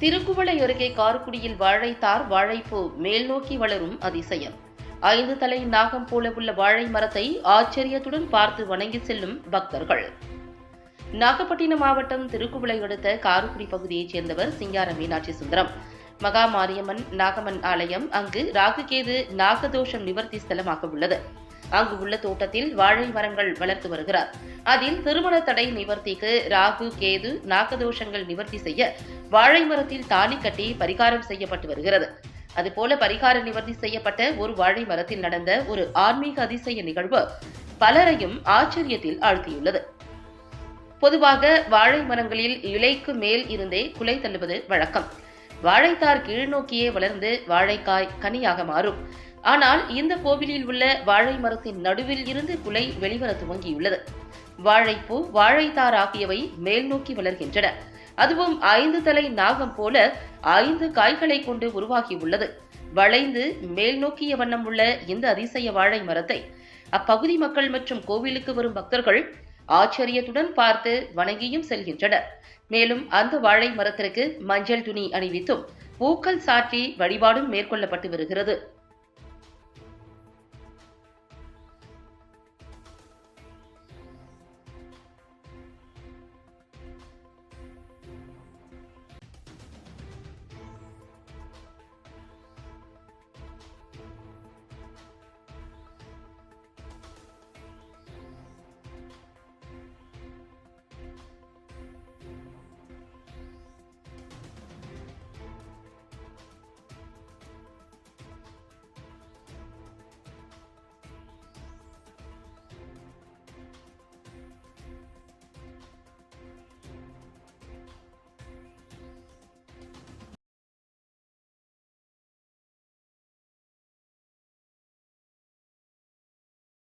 திருக்குவளை அருகே காரக்குடியில் வாழைத்தார் வாழைப்பூ. மேல் நோக்கி வளரும் அதிசயம். ஐந்து தலை நாகம் போல உள்ள வாழை மரத்தை ஆச்சரியத்துடன் பார்த்து வணங்கி செல்லும் பக்தர்கள். நாகப்பட்டினம் மாவட்டம் திருக்குவளை அடுத்த காரக்குடி பகுதியைச் சேர்ந்தவர் சிங்கார மீனாட்சி சுந்தரம். மகா மாரியம்மன் நாகம்மன் ஆலயம் அங்கு ராகுகேது நாகதோஷம் நிவர்த்தி ஸ்தலமாக உள்ளது. அங்கு உள்ள தோட்டத்தில் வாழை மரங்கள் வளர்த்து வருகிறார். அதில் திருமண தடை நிவர்த்திக்கு ராகு கேது நாகதோஷங்கள் நிவர்த்தி செய்ய வாழை மரத்தில் தாலி கட்டி பரிகாரம் செய்யப்பட்டு வருகிறது. அதுபோல பரிகார நிவர்த்தி செய்யப்பட்ட ஒரு வாழை மரத்தில் நடந்த ஒரு ஆன்மீக அதிசய நிகழ்வு பலரையும் ஆச்சரியத்தில் ஆழ்த்தியுள்ளது. பொதுவாக வாழை மரங்களில் இலைக்கு மேல் இருந்தே குலை தள்ளுவது வழக்கம். வாழைத்தார் கீழ்நோக்கியே வளர்ந்து வாழைக்காய் கனியாக மாறும். ஆனால் இந்த கோவிலில் உள்ள வாழை மரத்தின் நடுவில் இருந்து குலை வெளிவர துவங்கியுள்ளது. வாழைப்பூ வாழைத்தார் ஆகியவை மேல் நோக்கி வளர்கின்றன. அதுவும் ஐந்து தலை நாகம் போல ஐந்து காய்களை கொண்டு உருவாகியுள்ளது. வளைந்து மேல் நோக்கிய வண்ணம் உள்ள இந்த அதிசய வாழை மரத்தை அப்பகுதி மக்கள் மற்றும் கோவிலுக்கு வரும் பக்தர்கள் ஆச்சரியத்துடன் பார்த்து வணங்கியும் செல்கின்றனர். மேலும் அந்த வாழை மரத்திற்கு மஞ்சள் துணி அணிவித்தும் பூக்கள் சாற்றி வழிபாடும் மேற்கொள்ளப்பட்டு வருகிறது.